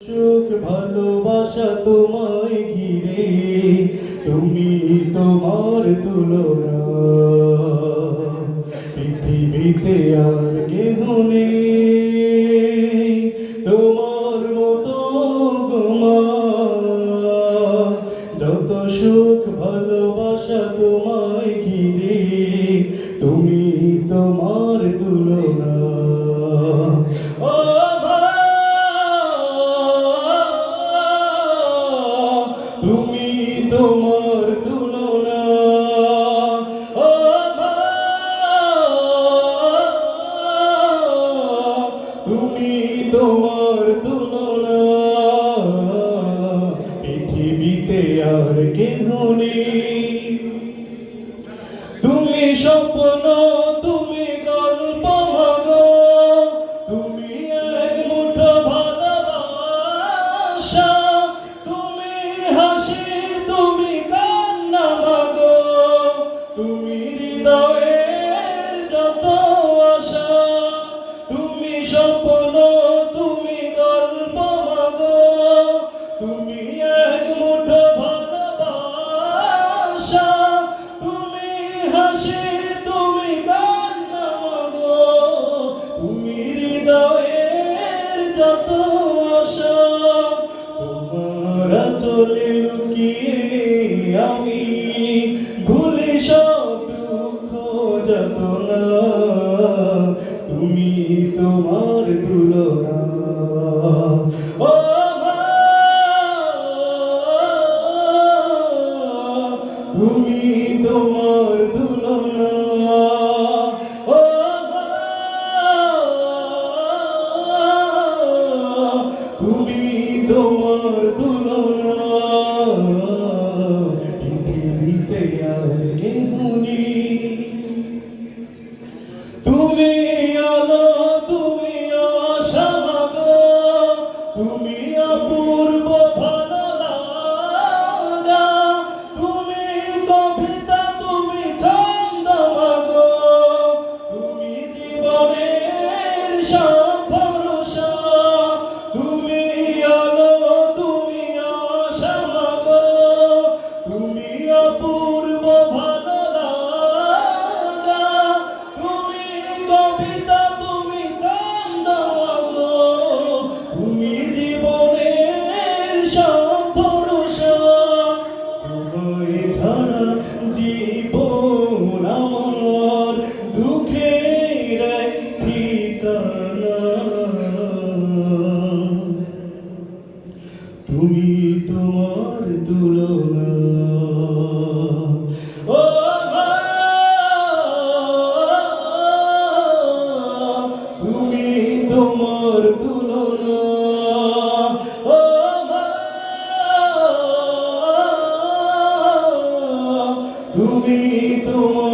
সুখ ভালোবাসা তোমায় ঘিরে তুমি তোমার তুলনা। পৃথিবীতে আর তোমার তুলনা। পৃথিবীতে আর কেহ নেই। তুমি স্বপ্ন তুমি যত আশা, তোমার চলে লুকিয়ে আমি ভুলে সব দুঃখ যত না তুমি তোমার তুলনা। ও তুমি তোমার তুলনা। তুমি তোমার তুলনা। ও তোমার তুমি তোমার